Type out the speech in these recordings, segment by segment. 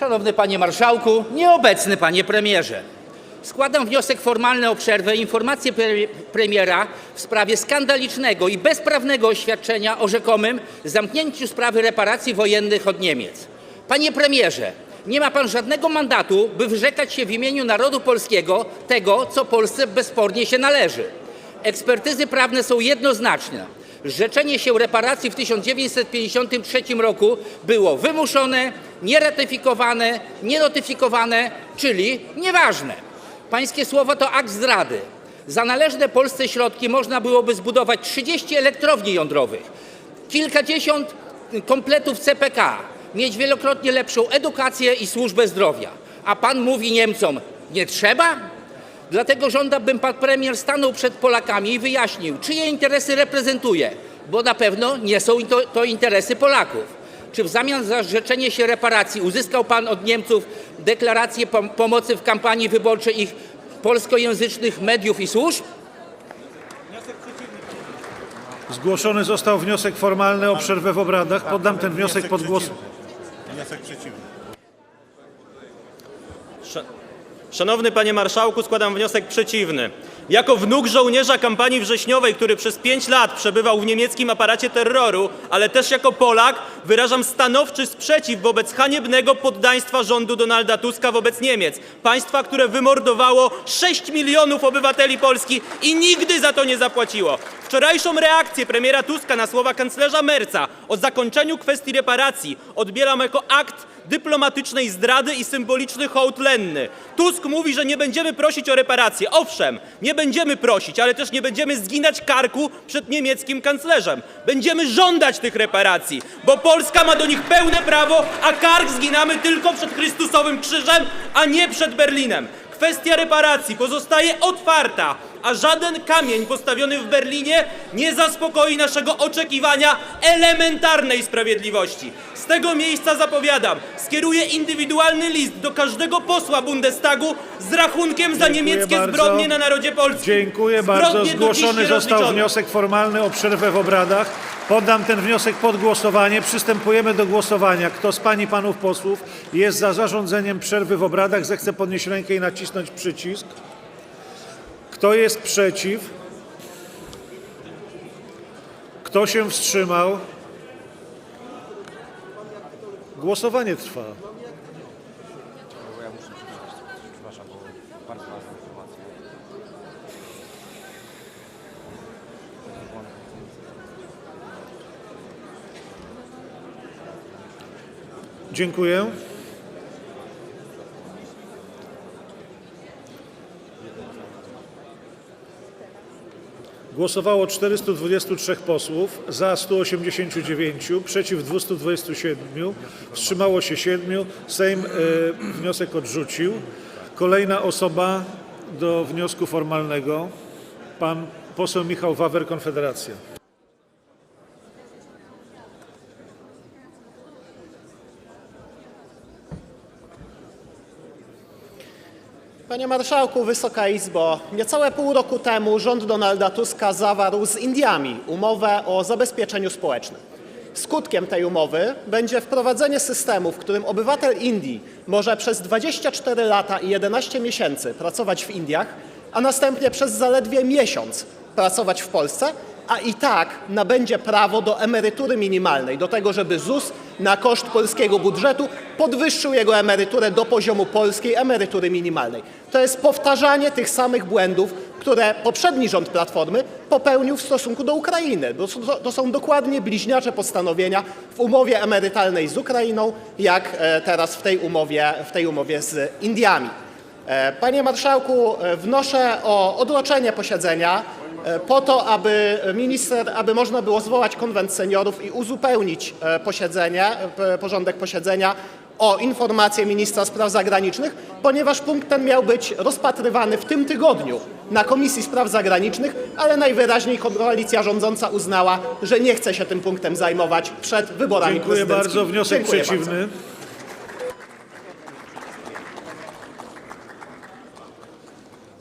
Szanowny Panie Marszałku, nieobecny Panie Premierze. Składam wniosek formalny o przerwę i informację pre- premiera w sprawie skandalicznego i bezprawnego oświadczenia o rzekomym zamknięciu sprawy reparacji wojennych od Niemiec. Panie premierze, nie ma pan żadnego mandatu, by wyrzekać się w imieniu narodu polskiego tego, co Polsce bezspornie się należy. Ekspertyzy prawne są jednoznaczne. Zrzeczenie się reparacji w 1953 roku było wymuszone, nieratyfikowane, nienotyfikowane, czyli nieważne. Pańskie słowo to akt zdrady. Za należne Polsce środki można byłoby zbudować 30 elektrowni jądrowych, kilkadziesiąt kompletów CPK, mieć wielokrotnie lepszą edukację i służbę zdrowia. A pan mówi Niemcom, nie trzeba? Dlatego żądam, bym pan premier stanął przed Polakami i wyjaśnił, czyje interesy reprezentuje, bo na pewno nie są to, to interesy Polaków. Czy w zamian za zrzeczenie się reparacji uzyskał pan od Niemców deklarację pom- pomocy w kampanii wyborczej ich polskojęzycznych mediów i służb? Zgłoszony został wniosek formalny o przerwę w obradach. Poddam ten wniosek pod głos. Wniosek przeciwny. Szanowny panie marszałku, składam wniosek przeciwny. Jako wnuk żołnierza kampanii wrześniowej, który przez pięć lat przebywał w niemieckim aparacie terroru, ale też jako Polak, wyrażam stanowczy sprzeciw wobec haniebnego poddaństwa rządu Donalda Tuska wobec Niemiec. Państwa, które wymordowało 6 milionów obywateli Polski i nigdy za to nie zapłaciło. Wczorajszą reakcję premiera Tuska na słowa kanclerza Merca o zakończeniu kwestii reparacji odbieram jako akt dyplomatycznej zdrady i symboliczny hołd lenny. Tusk mówi, że nie będziemy prosić o reparacje. Owszem, nie będziemy prosić, ale też nie będziemy zginać karku przed niemieckim kanclerzem. Będziemy żądać tych reparacji, bo Polska ma do nich pełne prawo, a kark zginamy tylko przed Chrystusowym krzyżem, a nie przed Berlinem. Kwestia reparacji pozostaje otwarta, a żaden kamień postawiony w Berlinie nie zaspokoi naszego oczekiwania elementarnej sprawiedliwości. Z tego miejsca zapowiadam, skieruję indywidualny list do każdego posła Bundestagu z rachunkiem za Dziękuję niemieckie bardzo. zbrodnie na narodzie polskim. Dziękuję Zbrodnie bardzo. do dziś Zgłoszony został nierozliczone. wniosek formalny o przerwę w obradach. Poddam ten wniosek pod głosowanie. Przystępujemy do głosowania. Kto z pań i panów posłów jest za zarządzeniem przerwy w obradach, zechce podnieść rękę i nacisnąć przycisk. Kto jest przeciw? Kto się wstrzymał? Głosowanie trwa. Dziękuję. Głosowało 423 posłów, za 189, przeciw 227, wstrzymało się 7. Sejm e, wniosek odrzucił. Kolejna osoba do wniosku formalnego, pan poseł Michał Wawer, Konfederacja. Panie Marszałku, Wysoka Izbo, niecałe pół roku temu rząd Donalda Tuska zawarł z Indiami umowę o zabezpieczeniu społecznym. Skutkiem tej umowy będzie wprowadzenie systemu, w którym obywatel Indii może przez 24 lata i 11 miesięcy pracować w Indiach, a następnie przez zaledwie miesiąc pracować w Polsce, a i tak nabędzie prawo do emerytury minimalnej, do tego, żeby ZUS na koszt polskiego budżetu podwyższył jego emeryturę do poziomu polskiej emerytury minimalnej. To jest powtarzanie tych samych błędów, które poprzedni rząd Platformy popełnił w stosunku do Ukrainy. To są, dokładnie bliźniacze postanowienia w umowie emerytalnej z Ukrainą, jak e, teraz w tej umowie, w tej umowie z Indiami. E, Panie Marszałku, e, wnoszę o odroczenie posiedzenia po to, aby minister, aby można było zwołać konwent seniorów i uzupełnić e, posiedzenie, porządek posiedzenia o informację ministra spraw zagranicznych, ponieważ punkt ten miał być rozpatrywany w tym tygodniu na Komisji Spraw Zagranicznych, ale najwyraźniej koalicja rządząca uznała, że nie chce się tym punktem zajmować przed wyborami Dziękuję prezydenckimi. bardzo. Wniosek Dziękuję przeciwny.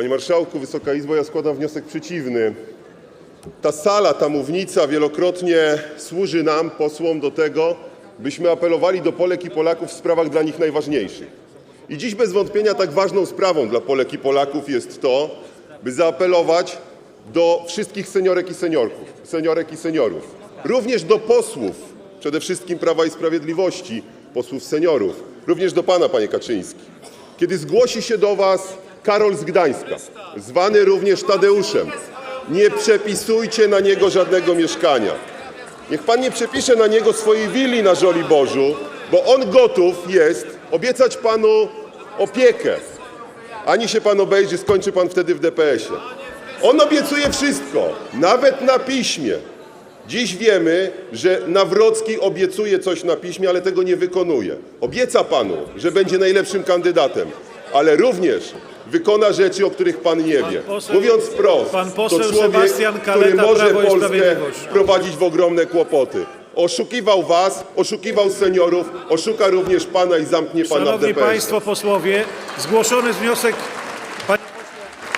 Panie Marszałku, Wysoka Izbo, ja składam wniosek przeciwny. Ta sala, ta mównica wielokrotnie służy nam, posłom, do tego, byśmy apelowali do Polek i Polaków w sprawach dla nich najważniejszych. I dziś bez wątpienia tak ważną sprawą dla Polek i Polaków jest to, by zaapelować do wszystkich seniorek i seniorków, seniorek i seniorów, również do posłów, przede wszystkim Prawa i Sprawiedliwości, posłów seniorów, również do Pana, Panie Kaczyński. Kiedy zgłosi się do Was Karol z Gdańska, zwany również Tadeuszem, nie przepisujcie na niego żadnego mieszkania. Niech Pan nie przepisze na niego swojej willi na Żoliborzu, bo on gotów jest obiecać Panu opiekę. Ani się Pan obejrzy, skończy Pan wtedy w DPS-ie. On obiecuje wszystko, nawet na piśmie. Dziś wiemy, że Nawrocki obiecuje coś na piśmie, ale tego nie wykonuje. Obieca Panu, że będzie najlepszym kandydatem, ale również wykona rzeczy, o których Pan nie wie. poseł- Mówiąc wprost, pan poseł to człowiek, Sebastian który Kaleta, może Prawo i Polskę Sprawiedliwość. wprowadzić w ogromne kłopoty. Oszukiwał Was, oszukiwał seniorów, oszuka również Pana i zamknie Pana w Szanowni DPS. Państwo posłowie, zgłoszony jest wniosek. Panie,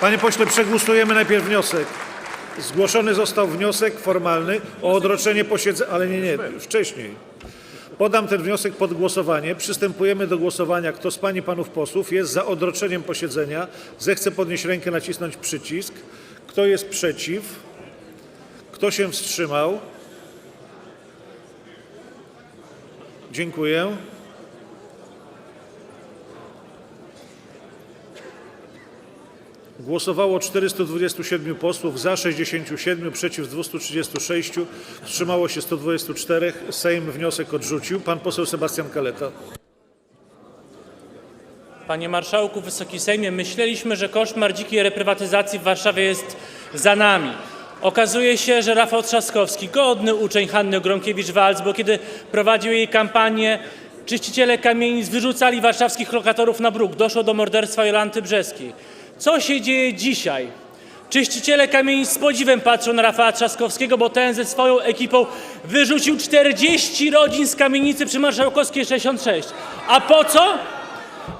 panie pośle, przegłosujemy najpierw wniosek. Zgłoszony został wniosek formalny o odroczenie posiedzenia, ale nie, nie, wcześniej. Podam ten wniosek pod głosowanie. Przystępujemy do głosowania. Kto z Pań i Panów posłów jest za odroczeniem posiedzenia, zechce podnieść rękę, nacisnąć przycisk. Kto jest przeciw? Kto się wstrzymał? Dziękuję. Głosowało 427 posłów, za 67, przeciw 236, wstrzymało się 124. Sejm wniosek odrzucił. Pan poseł Sebastian Kaleta. Panie Marszałku, Wysoki Sejmie, myśleliśmy, że koszmar dzikiej reprywatyzacji w Warszawie jest za nami. Okazuje się, że Rafał Trzaskowski, godny uczeń Hanny Gronkiewicz-Walc, bo kiedy prowadził jej kampanię, czyściciele kamienic wyrzucali warszawskich lokatorów na bruk. Doszło do morderstwa Jolanty Brzeskiej. Co się dzieje dzisiaj? Czyściciele kamienic z podziwem patrzą na Rafała Trzaskowskiego, bo ten ze swoją ekipą wyrzucił 40 rodzin z kamienicy przy Marszałkowskiej 66. A po co?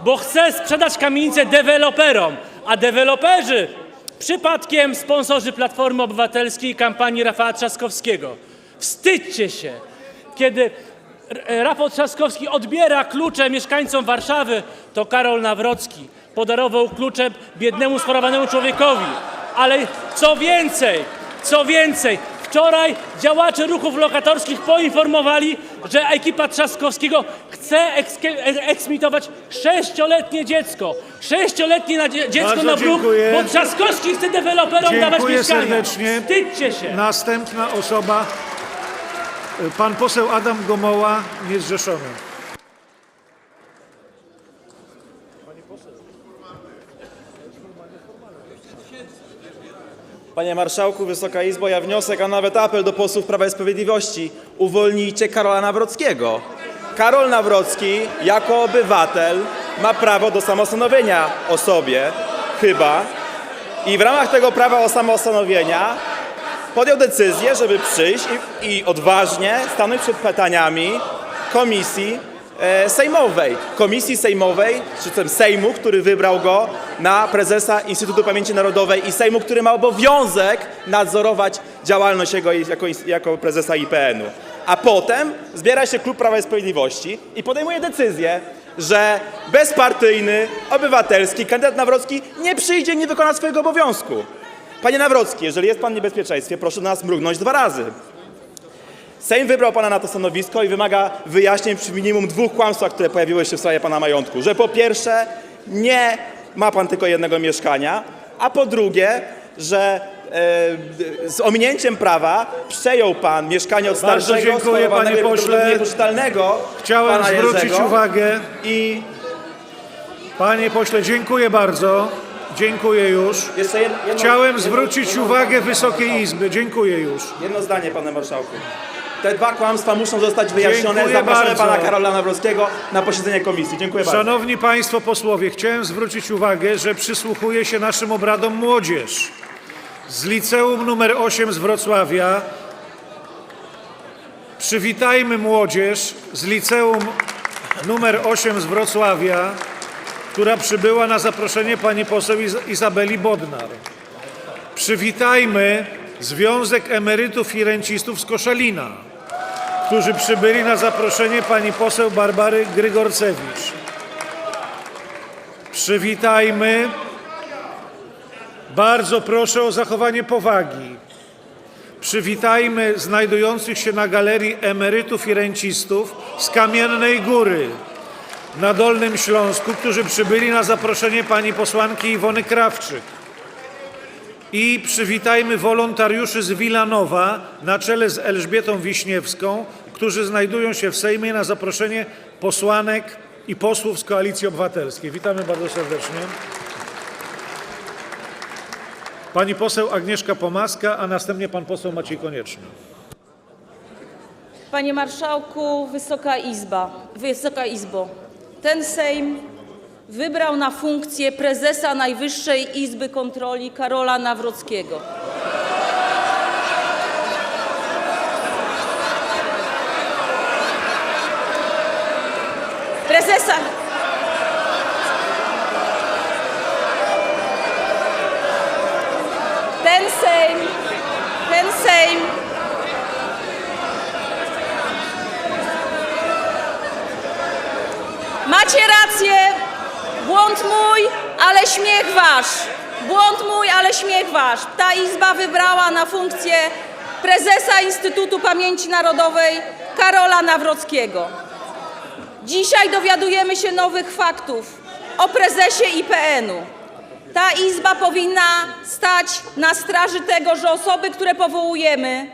bo chce sprzedać kamienicę deweloperom, a deweloperzy przypadkiem sponsorzy Platformy Obywatelskiej i kampanii Rafała Trzaskowskiego. Wstydźcie się, kiedy Rafał Trzaskowski odbiera klucze mieszkańcom Warszawy, to Karol Nawrocki podarował klucze biednemu, schorowanemu człowiekowi. Ale co więcej, co więcej, wczoraj działacze ruchów lokatorskich poinformowali, że ekipa Trzaskowskiego chce eksmitować sześcioletnie dziecko. Sześcioletnie na dzie- dziecko Bardzo na bruk, dziękuję. bo Trzaskowski chce deweloperom dawać Dziękuję mieszkania. serdecznie. Wstydźcie się. Następna osoba, pan poseł Adam Gomoła, niezrzeszony. Panie Marszałku, Wysoka Izbo, ja wniosek, a nawet apel do posłów Prawa i Sprawiedliwości. Uwolnijcie Karola Nawrockiego. Karol Nawrocki jako obywatel ma prawo do samostanowienia o sobie, chyba. I w ramach tego prawa o samostanowienia podjął decyzję, żeby przyjść i, i odważnie stanąć przed pytaniami komisji sejmowej. Komisji sejmowej, czy tym Sejmu, który wybrał go na prezesa Instytutu Pamięci Narodowej i Sejmu, który ma obowiązek nadzorować działalność jego jako, jako prezesa IPN-u. A potem zbiera się Klub Prawa i Sprawiedliwości i podejmuje decyzję, że bezpartyjny, obywatelski kandydat Nawrocki nie przyjdzie, nie wykona swojego obowiązku. Panie Nawrocki, jeżeli jest pan w niebezpieczeństwie, proszę do nas mrugnąć dwa razy. Sejm wybrał pana na to stanowisko i wymaga wyjaśnień przy minimum dwóch kłamstwach, które pojawiły się w sprawie pana majątku. Że po pierwsze, nie ma pan tylko jednego mieszkania, a po drugie, że e, z ominięciem prawa przejął pan mieszkanie od Bardzo starszego, dziękuję, schorowanego panie i pośle. niepoczytalnego Chciałem pana zwrócić Jerzego. uwagę, I panie pośle, dziękuję bardzo. Dziękuję już. jeszcze jedno, jedno, Chciałem jedno- zwrócić uwagę Wysokiej Izby. Dziękuję już. Jedno zdanie, panie marszałku. Te dwa kłamstwa muszą zostać wyjaśnione. Dziękuję Zapraszamy bardzo. pana Karola Nawrockiego na posiedzenie komisji. Dziękuję bardzo. Szanowni Państwo posłowie, chciałem zwrócić uwagę, że przysłuchuje się naszym obradom młodzież z liceum numer 8 z Wrocławia. Przywitajmy młodzież z liceum numer 8 z Wrocławia, która przybyła na zaproszenie pani poseł Iz- Izabeli Bodnar. Przywitajmy Związek Emerytów i Rencistów z Koszalina, którzy przybyli na zaproszenie pani poseł Barbary Grygorcewicz. Przywitajmy. Bardzo proszę o zachowanie powagi. Przywitajmy znajdujących się na galerii emerytów i rencistów z Kamiennej Góry na Dolnym Śląsku, którzy przybyli na zaproszenie pani posłanki Iwony Krawczyk. I przywitajmy wolontariuszy z Wilanowa na czele z Elżbietą Wiśniewską, którzy znajdują się w Sejmie na zaproszenie posłanek i posłów z Koalicji Obywatelskiej. Witamy bardzo serdecznie. Pani poseł Agnieszka Pomaska, a następnie pan poseł Maciej Konieczny. Panie Marszałku, Wysoka Izba, Wysoka Izbo, ten Sejm wybrał na funkcję prezesa Najwyższej Izby Kontroli Karola Nawrockiego. Prezesa. Ten Sejm, ten Sejm Macie rację, błąd mój, ale śmiech wasz. Błąd mój, ale śmiech wasz. Ta Izba wybrała na funkcję prezesa Instytutu Pamięci Narodowej Karola Nawrockiego. Dzisiaj dowiadujemy się nowych faktów o prezesie IPN-u. Ta Izba powinna stać na straży tego, że osoby, które powołujemy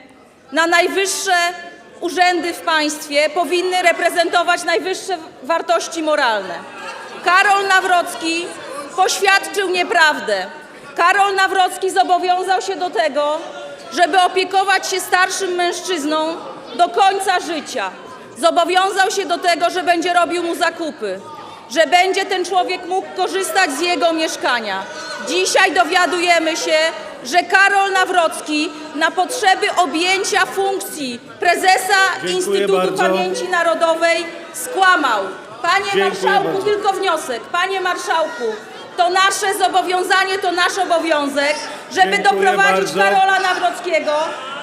na najwyższe urzędy w państwie, powinny reprezentować najwyższe wartości moralne. Karol Nawrocki poświadczył nieprawdę. Karol Nawrocki zobowiązał się do tego, żeby opiekować się starszym mężczyzną do końca życia. Zobowiązał się do tego, że będzie robił mu zakupy, że będzie ten człowiek mógł korzystać z jego mieszkania. Dzisiaj dowiadujemy się, że Karol Nawrocki na potrzeby objęcia funkcji prezesa Dziękuję Instytutu bardzo. Pamięci Narodowej skłamał. Panie Dziękuję marszałku, bardzo. tylko wniosek. Panie marszałku, to nasze zobowiązanie, to nasz obowiązek, żeby Dziękuję doprowadzić bardzo. Karola Nawrockiego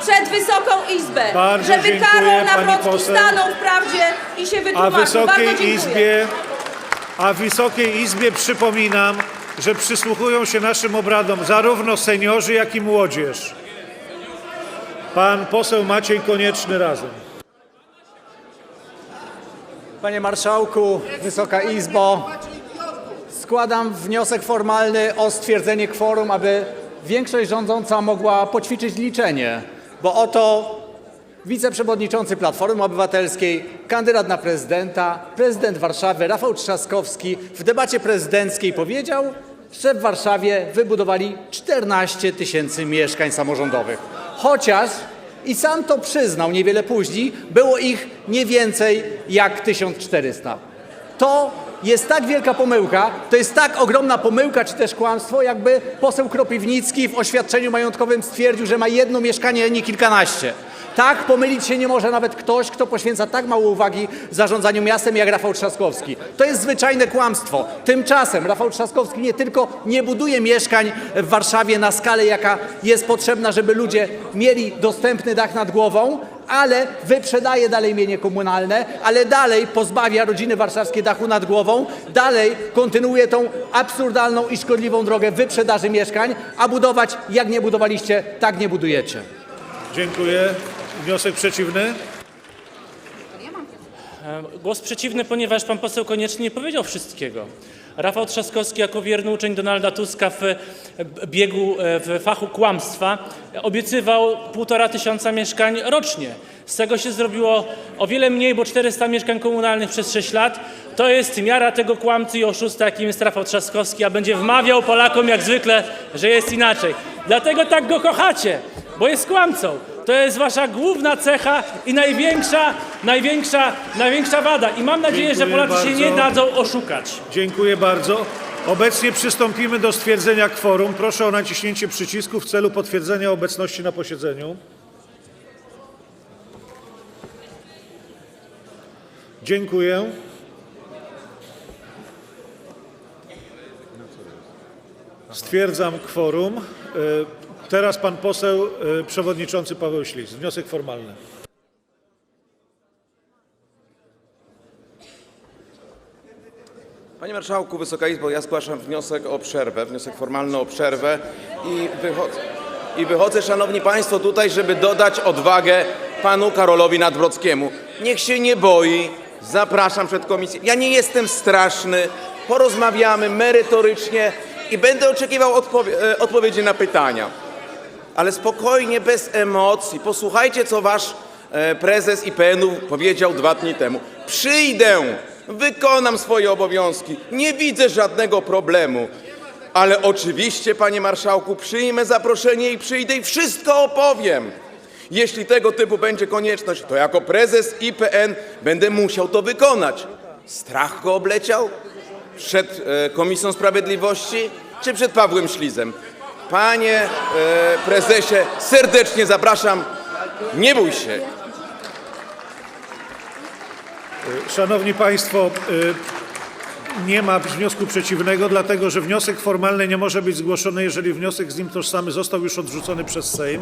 przed Wysoką Izbę. Bardzo żeby dziękuję, Karol pani Nawrocki poseł. stanął w prawdzie i się A wytłumaczył. Bardzo Wysokiej dziękuję. Izbie, a Wysokiej Izbie przypominam, że przysłuchują się naszym obradom zarówno seniorzy, jak i młodzież. Pan poseł Maciej Konieczny razem. Panie Marszałku, Wysoka Izbo, składam wniosek formalny o stwierdzenie kworum, aby większość rządząca mogła poćwiczyć liczenie, bo oto wiceprzewodniczący Platformy Obywatelskiej, kandydat na prezydenta, prezydent Warszawy Rafał Trzaskowski w debacie prezydenckiej powiedział, że w Warszawie wybudowali 14 tysięcy mieszkań samorządowych. Chociaż i sam to przyznał niewiele później, było ich nie więcej jak 1400. To jest tak wielka pomyłka, to jest tak ogromna pomyłka czy też kłamstwo, jakby poseł Kropiwnicki w oświadczeniu majątkowym stwierdził, że ma jedno mieszkanie, a nie kilkanaście. Tak pomylić się nie może nawet ktoś, kto poświęca tak mało uwagi zarządzaniu miastem jak Rafał Trzaskowski. To jest zwyczajne kłamstwo. Tymczasem Rafał Trzaskowski nie tylko nie buduje mieszkań w Warszawie na skalę, jaka jest potrzebna, żeby ludzie mieli dostępny dach nad głową, ale wyprzedaje dalej mienie komunalne, ale dalej pozbawia rodziny warszawskie dachu nad głową, dalej kontynuuje tą absurdalną i szkodliwą drogę wyprzedaży mieszkań, a budować jak nie budowaliście, tak nie budujecie. Dziękuję. Wniosek przeciwny? Głos przeciwny, ponieważ pan poseł Konieczny nie powiedział wszystkiego. Rafał Trzaskowski jako wierny uczeń Donalda Tuska w biegu, e, w fachu kłamstwa obiecywał półtora tysiąca mieszkań rocznie. Z tego się zrobiło o wiele mniej, bo 400 mieszkań komunalnych przez 6 lat. To jest miara tego kłamcy i oszusta, jakim jest Rafał Trzaskowski, a będzie wmawiał Polakom jak zwykle, że jest inaczej. Dlatego tak go kochacie, bo jest kłamcą. To jest wasza główna cecha i największa, największa, największa wada. I mam nadzieję, że Dziękuję Polacy się nie dadzą oszukać. Dziękuję bardzo. Obecnie przystąpimy do stwierdzenia kworum. Proszę o naciśnięcie przycisku w celu potwierdzenia obecności na posiedzeniu. Dziękuję. Stwierdzam kworum. Y, Teraz pan poseł y, przewodniczący Paweł Ślis. Wniosek formalny. Panie Marszałku, Wysoka Izbo, ja zgłaszam wniosek o przerwę, wniosek formalny o przerwę i wychodzę, i wychodzę Szanowni Państwo, tutaj, żeby dodać odwagę panu Karolowi Nadbrockiemu. Niech się nie boi, zapraszam przed komisję. Ja nie jestem straszny, porozmawiamy merytorycznie i będę oczekiwał e, odpowiedzi na pytania. Ale spokojnie, bez emocji. Posłuchajcie, co wasz e, prezes IPN-u powiedział dwa dni temu. Przyjdę, wykonam swoje obowiązki, nie widzę żadnego problemu. Ale oczywiście, panie marszałku, przyjmę zaproszenie i przyjdę i wszystko opowiem. Jeśli tego typu będzie konieczność, to jako prezes IPN będę musiał to wykonać. Strach go obleciał? Przed e, Komisją Sprawiedliwości czy przed Pawłem Ślizem? Panie e, prezesie, serdecznie zapraszam. Nie bój się. Szanowni Państwo, y, nie ma wniosku przeciwnego, dlatego że wniosek formalny nie może być zgłoszony, jeżeli wniosek z nim tożsamy został już odrzucony przez Sejm.